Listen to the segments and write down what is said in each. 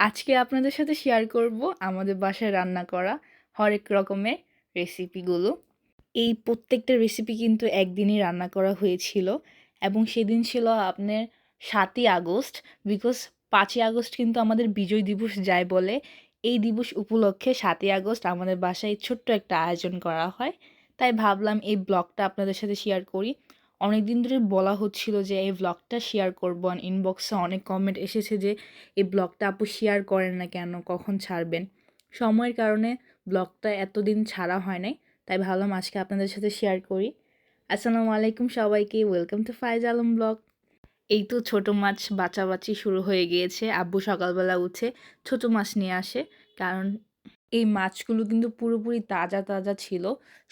আজকে আপনাদের সাথে শেয়ার করব আমাদের বাসায় রান্না করা হরেক রকমের রেসিপিগুলো এই প্রত্যেকটা রেসিপি কিন্তু একদিনই রান্না করা হয়েছিল এবং সেদিন ছিল আপনার সাতই আগস্ট বিকজ পাঁচই আগস্ট কিন্তু আমাদের বিজয় দিবস যায় বলে। এই দিবস উপলক্ষে সাতই আগস্ট আমাদের বাসায় ছোট্ট একটা আয়োজন করা হয়। তাই ভাবলাম এই ব্লগটা আপনাদের সাথে শেয়ার করি। অনেক দিন ধরে বলা হচ্ছিল যে এই ব্লগটা শেয়ার করব। ইনবক্সে অনেক কমেন্ট এসেছে যে, এই ব্লগটা আপু শেয়ার করেন না কেন? কখন ছাড়বেন? সময়ের কারণে ব্লগটা এতদিন ছাড়া হয় নাই, তাই ভাবলাম আজকে আপনাদের সাথে শেয়ার করি। আসসালামু আলাইকুম সবাইকে welcome to Faiz Alam blog এই তো ছোটো মাছ বাঁচাবাচি শুরু হয়ে গিয়েছে। আব্বু সকালবেলা উঠে ছোটো মাছ নিয়ে আসে, কারণ এই মাছগুলো কিন্তু পুরোপুরি তাজা তাজা ছিল।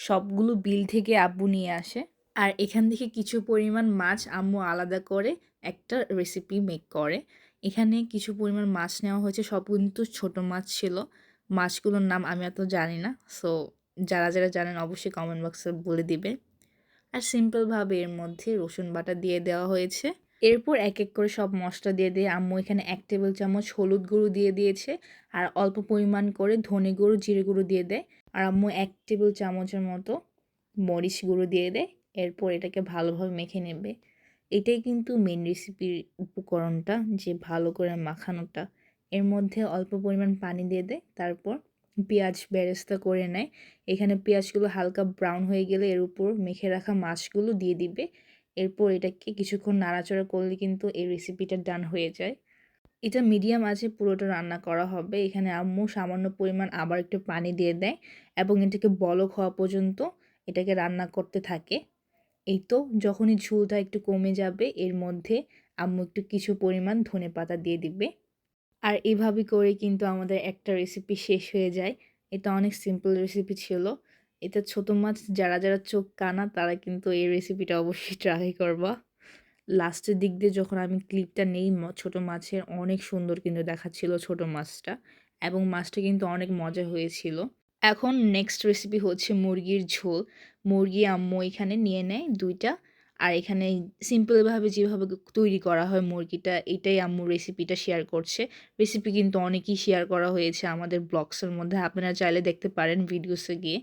সবগুলো বিল থেকে আব্বু নিয়ে আসে। আর এখান থেকে কিছু পরিমাণ মাছ আম্মু আলাদা করে একটা রেসিপি মেক করে। এখানে কিছু পরিমাণ মাছ নেওয়া হয়েছে, সব কিন্তু ছোটো মাছ ছিল। মাছগুলোর নাম আমি এত জানি না সো যারা যারা জানেন অবশ্যই কমেন্ট বক্সে বলে দিবে। আর সিম্পলভাবে এর মধ্যে রসুন বাটা দিয়ে দেওয়া হয়েছে। এরপর এক এক করে সব মশলা দিয়ে দিয়ে আম্মু এখানে এক টেবিল চামচ হলুদ গুঁড়ো দিয়ে দিয়েছে আর অল্প পরিমাণ করে ধনে গুঁড়ো, জিরে গুঁড়ো দিয়ে দেয়। আর আম্মু এক টেবিল চামচের মতো মরিচ গুঁড়ো দিয়ে দেয়। এরপর এটাকে ভালোভাবে মেখে নেবে। এটাই কিন্তু মেন রেসিপির উপকরণটা যে ভালো করে মাখানোটা। এর মধ্যে অল্প পরিমাণ পানি দিয়ে দেয় তারপর পেঁয়াজ বেরেস্তা করে নেয় এখানে পেঁয়াজগুলো হালকা ব্রাউন হয়ে গেলে এর উপর মেখে রাখা মাছগুলো দিয়ে দিবে। এরপর এটাকে কিছুক্ষণ নাড়াচাড়া করলে কিন্তু এই রেসিপিটা ডান হয়ে যায়। এটা মিডিয়াম আছে পুরোটা রান্না করা হবে। এখানে আম্মু সামান্য পরিমাণ আবার একটু পানি দিয়ে দেয় এবং এটাকে বলক হওয়া পর্যন্ত এটাকে রান্না করতে থাকে। এই তো যখনই ঝুলটা একটু কমে যাবে, এর মধ্যে আম্মু একটু কিছু পরিমাণ ধনে পাতা দিয়ে দিবে। আর এইভাবে করে কিন্তু আমাদের একটা রেসিপি শেষ হয়ে যায়। এটা অনেক সিম্পল রেসিপি ছিল। এটা ছোটো মাছ, যারা যারা চোখ কানা, তারা কিন্তু এই রেসিপিটা অবশ্যই ট্রাই করবা। লাস্টের দিক দিয়ে যখন আমি ক্লিপটা নেই ছোট মাছের, অনেক সুন্দর কিন্তু দেখাচ্ছিল ছোট মাছটা। এবং মাছটা কিন্তু অনেক মজা হয়েছিল। এখন নেক্সট রেসিপি হচ্ছে মুরগির ঝোল। মুরগি আম্মু এখানে নিয়ে নেয় দুইটা। আর এখানে সিম্পলভাবে যেভাবে তৈরি করা হয় মুরগিটা, এটাই আম্মু রেসিপিটা শেয়ার করছে। রেসিপি কিন্তু অনেকই শেয়ার করা হয়েছে আমাদের ব্লগসের মধ্যে। আপনারা চাইলে দেখতে পারেন ভিডিওসে গিয়ে।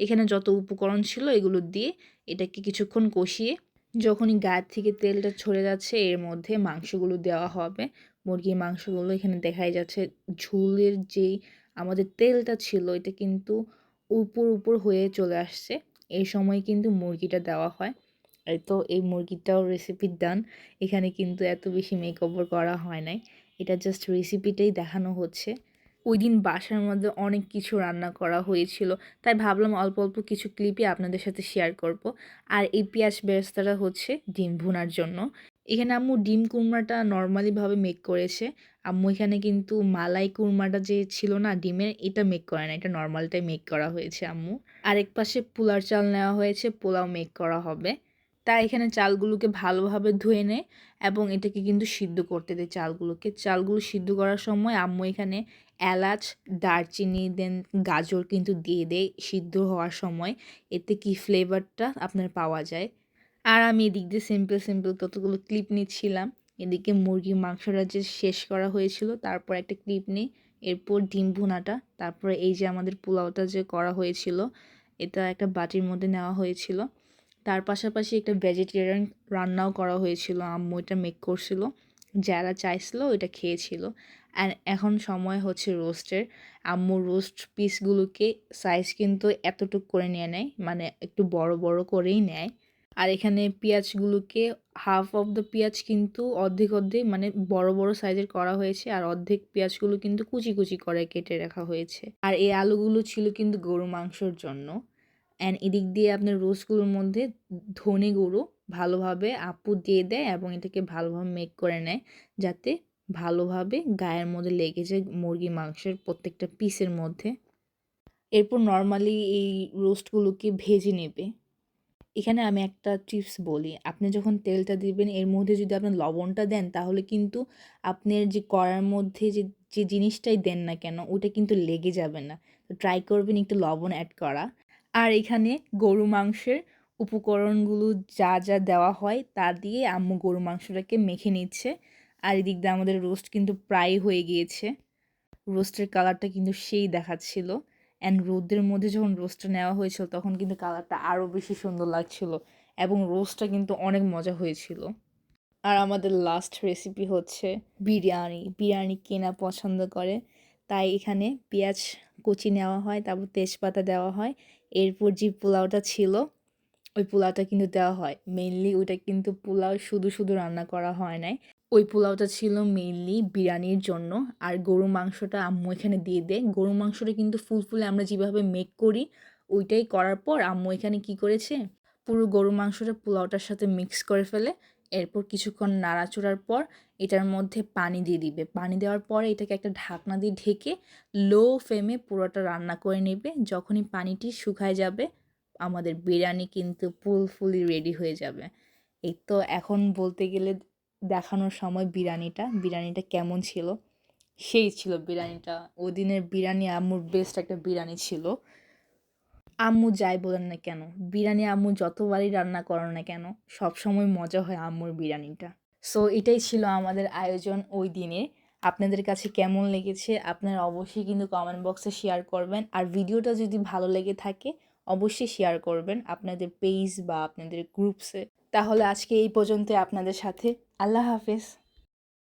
এখানে যত উপকরণ ছিল এগুলো দিয়ে এটাকে কিছুক্ষণ কষিয়ে যখনই গায়ের থেকে তেলটা ছড়ে যাচ্ছে এর মধ্যে মাংসগুলো দেওয়া হবে। মুরগির মাংসগুলো এখানে দেখাই যাচ্ছে। ঝুলের যেই আমাদের তেলটা ছিল, এটা কিন্তু উপর উপর হয়ে চলে আসছে। এই সময় কিন্তু মুরগিটা দেওয়া হয়। এই তো এই মুরগিটাও রেসিপি ডান এখানে কিন্তু এত বেশি মেকওভার করা হয় নাই। এটা জাস্ট রেসিপিটাই দেখানো হচ্ছে। ওই দিন বাসার মধ্যে অনেক কিছু রান্না করা হয়েছিল। তাই ভাবলাম অল্প অল্প কিছু ক্লিপই আপনাদের সাথে শেয়ার করব। আর এই পেঁয়াজ বেরেস্তাটা হচ্ছে ডিম ভুনার জন্য। এখানে আম্মু ডিম কুরমাটা নর্মালিভাবে মেক করেছে। আম্মু এখানে কিন্তু মালাই কুরমাটা যে ছিল না ডিমের, এটা মেক করে না, এটা নর্মালটাই মেক করা হয়েছে আম্মু। আরেক পাশে পোলার চাল নেওয়া হয়েছে, পোলাও মেক করা হবে। তাই এখানে চালগুলোকে ভালোভাবে ধুয়ে নেয় এবং এটাকে কিন্তু সিদ্ধ করতে দেয় চালগুলোকে। চালগুলো সিদ্ধ করার সময় আম্মু এখানে এলাচ, দারচিনি দেন গাজর কিন্তু দিয়ে দেয় সিদ্ধ হওয়ার সময়। এতে কি ফ্লেভারটা আপনার পাওয়া যায়? আর আমি এদিক দিয়ে সিম্পল সিম্পল কতগুলো ক্লিপ নিচ্ছিলাম। এদিকে মুরগির মাংসটা যে শেষ করা হয়েছিল, তারপর একটা ক্লিপ নিই, এরপর ডিম ভুনাটা, তারপরে এই যে আমাদের পোলাওটা যে করা হয়েছিল, এটা একটা বাটির মধ্যে নেওয়া হয়েছিল। তার পাশাপাশি একটা ভেজিটেরিয়ান রান্নাও করা হয়েছিল, আম্মু এটা মেক করছিল, যারা চাইছিল ওইটা খেয়েছিল। অ্যান্ড এখন সময় হচ্ছে রোস্টের আম্মু রোস্ট পিসগুলোকে সাইজ কিন্তু এতটুক করে নিয়ে নেয় মানে একটু বড় বড় করেই নেয়। আর এখানে পেঁয়াজগুলোকে হাফ অফ দ্য পেঁয়াজ কিন্তু অর্ধেক অর্ধেক মানে বড় বড় সাইজের করা হয়েছে আর অর্ধেক পেঁয়াজগুলো কিন্তু কুচি কুচি করে কেটে রাখা হয়েছে। আর এই আলুগুলো ছিল কিন্তু গরু মাংসর জন্য। অ্যান্ড এদিক দিয়ে আপনার রোস্টগুলোর মধ্যে ধনে গুঁড়ো ভালোভাবে আপু দিয়ে দেয় এবং এটাকে ভালোভাবে মেক করে নেয় যাতে ভালোভাবে গায়ের মধ্যে লেগে যায় মুরগি মাংসের প্রত্যেকটা পিসের মধ্যে। এরপর নর্মালি এই রোস্টগুলোকে ভেজে নেবে। এখানে আমি একটা টিপস বলি। আপনি যখন তেলটা দিবেন, এর মধ্যে যদি আপনি লবণটা দেন, তাহলে কিন্তু আপনার যে কড়ার মধ্যে যে যে জিনিসটাই দেন না কেন, ওটা কিন্তু লেগে যাবে না। তো ট্রাই করবেন একটু লবণ অ্যাড করা। আর এখানে গরু মাংসের উপকরণগুলো যা যা দেওয়া হয়, তা দিয়ে আম্মু গরু মাংসটাকে মেখে নিচ্ছে। আর এদিক দিয়ে আমাদের রোস্ট কিন্তু প্রায় হয়ে গিয়েছে। রোস্টের কালারটা কিন্তু সেই দেখাচ্ছিল। অ্যান্ড রোদের মধ্যে যখন রোস্টটা নেওয়া হয়েছিল, তখন কিন্তু কালারটা আরও বেশি সুন্দর লাগছিল এবং রোস্টটা কিন্তু অনেক মজা হয়েছিল। আর আমাদের লাস্ট রেসিপি হচ্ছে বিরিয়ানি। বিরিয়ানি কেনা পছন্দ করে, তাই এখানে পেঁয়াজ কুচি নেওয়া হয়, তারপর তেজপাতা দেওয়া হয়। এরপর যে পোলাওটা ছিল, ওই পোলাওটা কিন্তু দেওয়া হয়। মেনলি ওইটা কিন্তু পোলাও শুধু শুধু রান্না করা হয় নাই। ওই পোলাওটা ছিল মেইনলি বিরিয়ানির জন্য। আর গরু মাংসটা আম্মু এখানে দিয়ে দেয়। গরু মাংসটা কিন্তু ফুলফুলে আমরা যেভাবে মেক করি, ওইটাই করার পর আম্মু এখানে কি করেছে? পুরো গরু মাংসটা পোলাওটার সাথে মিক্স করে ফেলে, এরপর কিছুক্ষণ নাড়াচড়ার পর এটার মধ্যে পানি দিয়ে দিবে। পানি দেওয়ার পরে এটাকে একটা ঢাকনা দিয়ে ঢেকে লো ফ্লেমে পুরোটা রান্না করে নেবে। যখনই পানিটি শুকায় যাবে, আমাদের বিরিয়ানি কিন্তু ফুলফুলি রেডি হয়ে যাবে। এই তো এখন বলতে গেলে দেখানোর সময় বিরিয়ানিটা বিরিয়ানিটা কেমন ছিল? সেই ছিল বিরিয়ানিটা। ওই দিনের বিরিয়ানি আম্মুর বেস্ট একটা বিরিয়ানি ছিল। আম্মু যাই বলেন না কেন, বিরিয়ানি আম্মু যতবারই রান্না করো না কেন সব সময় মজা হয় আম্মুর বিরিয়ানিটা। সো এটাই ছিল আমাদের আয়োজন ওই দিনে। আপনাদের কাছে কেমন লেগেছে, আপনারা অবশ্যই কিন্তু কমেন্ট বক্সে শেয়ার করবেন। আর ভিডিওটা যদি ভালো লেগে থাকে, অবশ্যই শেয়ার করবেন। আপনাদের পেজ বা আপনাদের গ্রুপসে তাহলে আজকে এই পর্যন্ত আপনাদের সাথে। আল্লাহ হাফেজ।